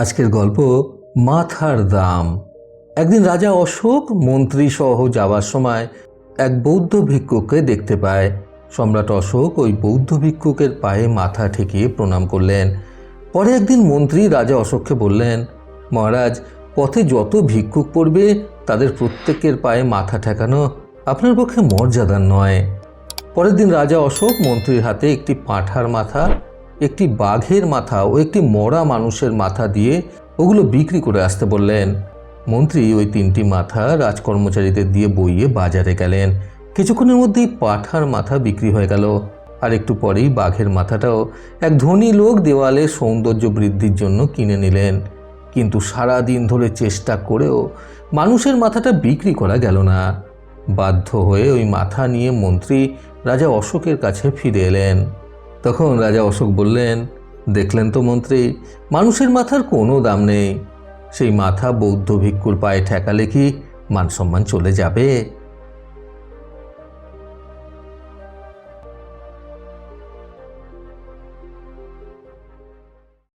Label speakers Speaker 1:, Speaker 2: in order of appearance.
Speaker 1: আজকের গল্প মাথার দাম। একদিন রাজা অশোক মন্ত্রী সহ যাওয়ার সময় এক বৌদ্ধ ভিক্ষুককে দেখতে পায়। সম্রাট অশোক ওই বৌদ্ধ ভিক্ষুকের পায়ে মাথা ঠেকিয়ে প্রণাম করলেন। পরে একদিন মন্ত্রী রাজা অশোককে বললেন, মহারাজ, পথে যত ভিক্ষুক পড়বে, তাদের প্রত্যেকের পায়ে মাথা ঠেকানো আপনার পক্ষে মর্যাদার নয়। পরের দিন রাজা অশোক মন্ত্রীর হাতে একটি পাঁঠার মাথা একটি বাঘের মাথা ও একটি মরা মানুষের মাথা দিয়ে ওগুলো বিক্রি করে আসতে বললেন। মন্ত্রী ওই তিনটি মাথা রাজকর্মচারীদের দিয়ে বইয়ে বাজারে গেলেন। কিছুক্ষণের মধ্যেই পাঠার মাথা বিক্রি হয়ে গেল। আর একটু পরেই বাঘের মাথাটাও এক ধনী লোক দেওয়ালে সৌন্দর্য বৃদ্ধির জন্য কিনে নিলেন। কিন্তু সারা দিন ধরে চেষ্টা করেও মানুষের মাথাটা বিক্রি করা গেল না। বাধ্য হয়ে ওই মাথা নিয়ে মন্ত্রী রাজা অশোকের কাছে ফিরে এলেন। তখন রাজা অশোক বললেন, দেখলেন তো মন্ত্রী, মানুষের মাথার কোনো দাম নেই। সেই মাথা বৌদ্ধ ভিক্ষুর পায়ে ঠেকালে কি মান সম্মান চলে যাবে?